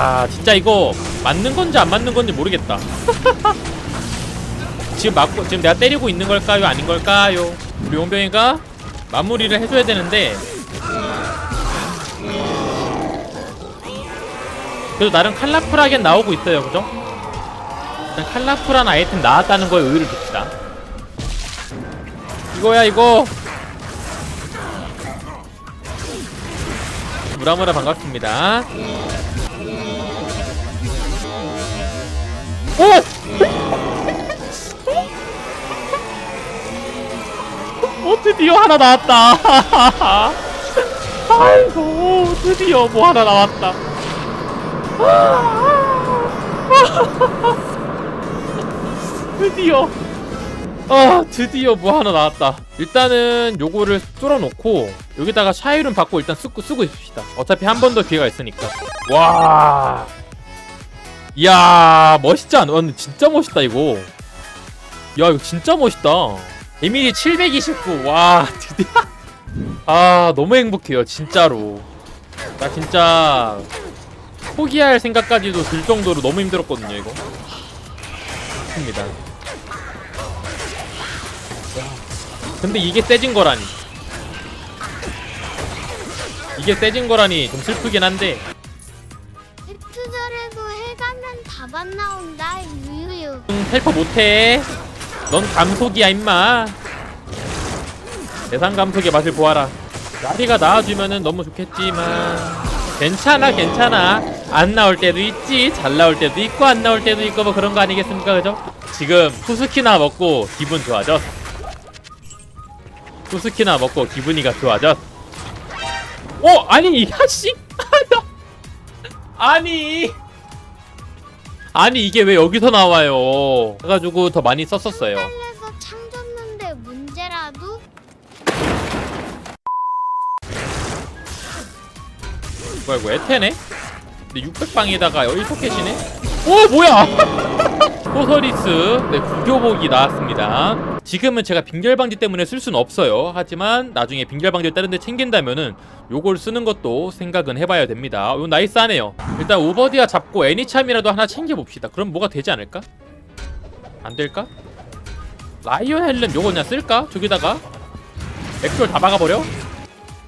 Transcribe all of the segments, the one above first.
야 진짜 이거 맞는 건지 안 맞는 건지 모르겠다. 지금 맞고 지금 내가 때리고 있는 걸까요? 아닌 걸까요? 우리 용병이가 마무리를 해줘야 되는데. 그래도 나름 칼라풀하게 나오고 있어요 그죠? 일단 칼라풀한 아이템 나왔다는 거에 의의를 둡시다. 이거야 이거. 무라무라 반갑습니다 오! 어, 드디어 하나 나왔다. 아이고, 드디어 뭐 하나 나왔다. 드디어. 아, 드디어 뭐 하나 나왔다. 일단은 요거를 뚫어놓고 여기다가 샤이름 받고 일단 쓰고 쓰고 있읍시다. 어차피 한 번 더 기회가 있으니까. 와. 이야, 멋있지 않아? 와, 근데 진짜 멋있다 이거. 야, 이거 진짜 멋있다. 데미지 729. 와, 드디어. 아, 너무 행복해요, 진짜로. 나 진짜 포기할 생각까지도 들 정도로 너무 힘들었거든요, 이거. 좋습니다. 근데 이게 세진 거라니. 이게 세진 거라니 좀 슬프긴 한데 헬퍼 못해. 넌 감속이야 임마. 대상 감속의 맛을 보아라. 나비가 나와주면은 너무 좋겠지만 괜찮아 괜찮아. 안 나올 때도 있지. 잘 나올 때도 있고 안 나올 때도 있고 뭐 그런 거 아니겠습니까 그죠? 지금 후스키나 먹고 기분 좋아졌. 후스키나 먹고 기분이가 좋아졌. 어 아니 야씨 아니. 아니 이게 왜 여기서 나와요? 그래가지고 더 많이 썼었어요. 빨래서 창 줬는데 문제라도 뭐야 이거 에테네? 근데 600방에다가 1포켓이네? 오 뭐야! 포서리스 네 구교복이 나왔습니다. 지금은 제가 빙결방지 때문에 쓸 수는 없어요. 하지만 나중에 빙결방지를 다른 데 챙긴다면은 요걸 쓰는 것도 생각은 해봐야 됩니다. 이거 나이스하네요. 일단 우버디아 잡고 애니참이라도 하나 챙겨봅시다. 그럼 뭐가 되지 않을까? 안 될까? 라이온 헬름 요거 그냥 쓸까? 저기다가 액돌 다 박아버려?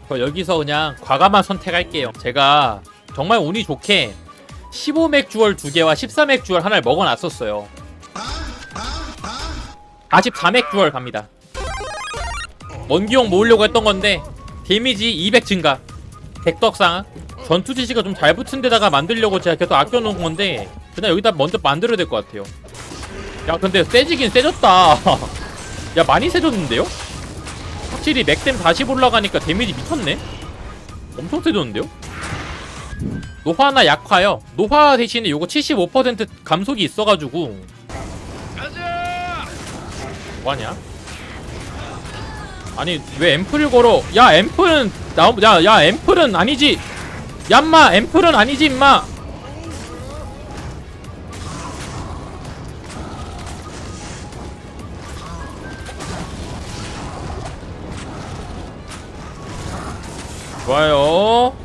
저 여기서 그냥 과감한 선택할게요. 제가 정말 운이 좋게 15맥 주얼 2개와 14맥 주얼 하나를 먹어놨었어요. 44맥 주얼 갑니다. 원기용 모으려고 했던 건데 데미지 200 증가. 백덕상 전투 지시가 좀 잘 붙은 데다가 만들려고 제가 계속 아껴놓은 건데 그냥 여기다 먼저 만들어야 될 것 같아요. 야 근데 세지긴 세졌다. 야 많이 세졌는데요? 확실히 맥댐 40 올라가니까 데미지 미쳤네? 엄청 세졌는데요? 노화나 약화요. 노화 대신에 요거 75% 감속이 있어가지고 뭐하냐? 아니 왜 앰플을 걸어? 야 앰플은 나 야야 앰플은 아니지. 얌마 앰플은 아니지 임마. 좋아요.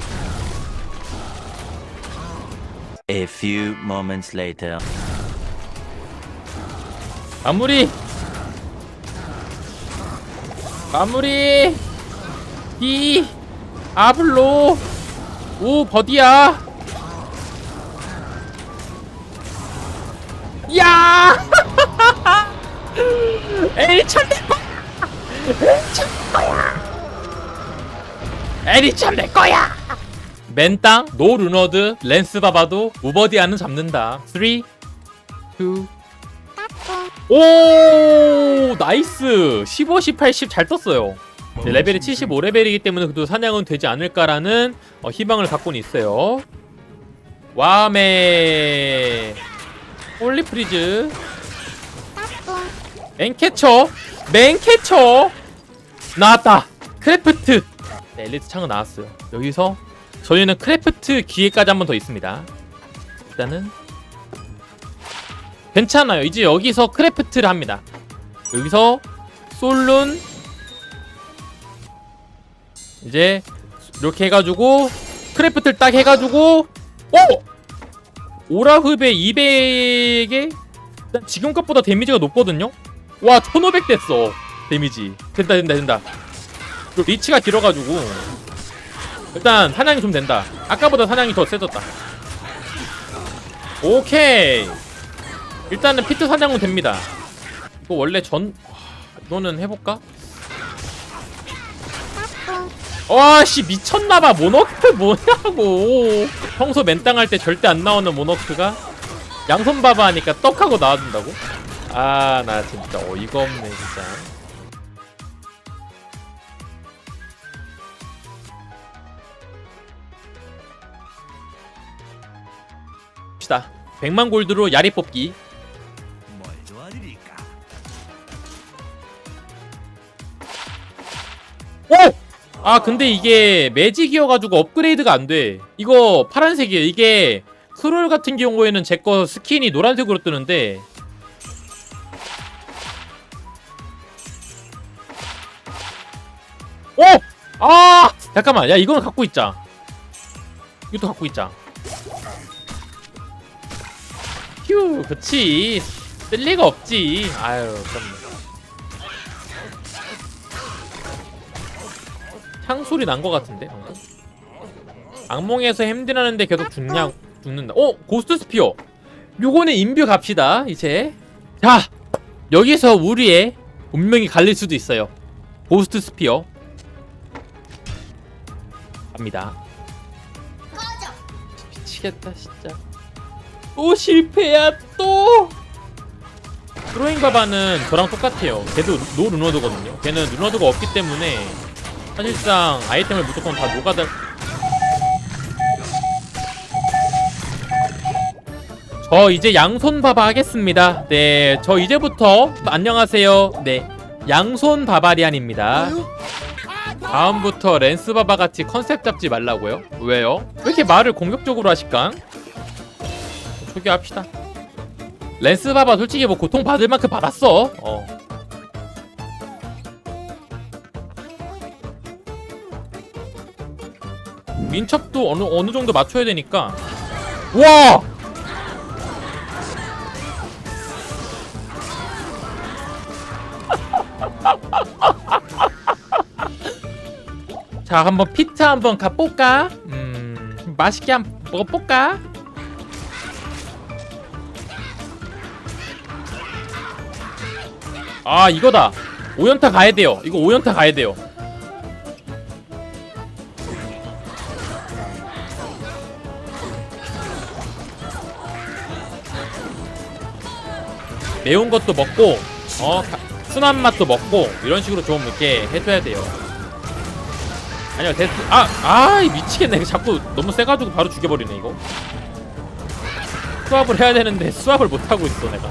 A few moments later. 마무리! 마무리! 이 아블로! 오 버디야! 야! 에이 참내 에리 참내 거야 맨땅 노 루너드 랜스 바바도 우버디아는 잡는다. 3 2 오! 나이스! 15, 18, 10 잘 떴어요. 네, 레벨이 75레벨이기 때문에 그래도 사냥은 되지 않을까라는 어, 희망을 갖고는 있어요. 와메! 홀리프리즈. 맨캐쳐! 맨캐쳐! 나왔다! 크래프트! 네, 엘리트 창은 나왔어요. 여기서 저희는 크래프트 기회까지 한 번 더 있습니다. 일단은 괜찮아요. 이제 여기서 크래프트를 합니다. 여기서 솔룬 이제 이렇게 해가지고 크래프트를 딱 해가지고 오! 오라흡의 200에 일단 지금 것보다 데미지가 높거든요? 와 1500 됐어. 데미지. 된다 된다 된다. 리치가 길어가지고 일단 사냥이 좀 된다. 아까보다 사냥이 더 세졌다. 오케이. 일단은 피트 사냥은 됩니다. 이거 원래 전 와, 이거는 해볼까? 와씨 미쳤나봐. 모너크 뭐냐고. 평소 맨땅 할 때 절대 안 나오는 모너크가? 양손 바바 하니까 떡하고 나와준다고? 아 나 진짜 어이가 없네 진짜 봅시다 100만 골드로 야리 뽑기? 오! 아 근데 이게 매직이어가지고 업그레이드가 안돼 이거 파란색이에요 이게 크롤 같은 경우에는 제 거 스킨이 노란색으로 뜨는데 오! 아! 잠깐만 야 이거는 갖고 있자 이것도 갖고 있자 휴 그치 쓸 리가 없지 아유 그럼 향 소리 난것 같은데 방금? 악몽에서 햄들하는데 계속 죽냐 죽는다. 어 고스트 스피어. 요거는 인뷰 갑시다 이제. 자 여기서 우리의 운명이 갈릴 수도 있어요. 고스트 스피어 갑니다. 미치겠다 진짜. 또 실패야 또. 드로잉 바바는 저랑 똑같아요. 걔도 노 루너드거든요. 걔는 루너드가 없기 때문에 사실상 아이템을 무조건 다 녹아다 저 이제 양손 바바 하겠습니다 네 저 이제부터 안녕하세요 네 양손 바바리안입니다 다음부터 랜스 바바 같이 컨셉 잡지 말라고요? 왜요? 왜 이렇게 말을 공격적으로 하실까? 초기합시다. 랜스 바바 솔직히 뭐 고통 받을 만큼 받았어. 어. 민첩도 어느 어느 정도 맞춰야 되니까. 와! 자 한번 피트 한번 가볼까? 음 맛있게 한번 먹어볼까 아 이거다. 5연타 가야 돼요. 이거 5연타 가야 돼요. 매운 것도 먹고 어 가- 순한 맛도 먹고 이런 식으로 좀 이렇게 해줘야 돼요. 아니요 데스 아아 미치겠네. 이거 자꾸 너무 세가지고 바로 죽여버리네 이거. 수압을 해야 되는데 수압을 못 하고 있어 내가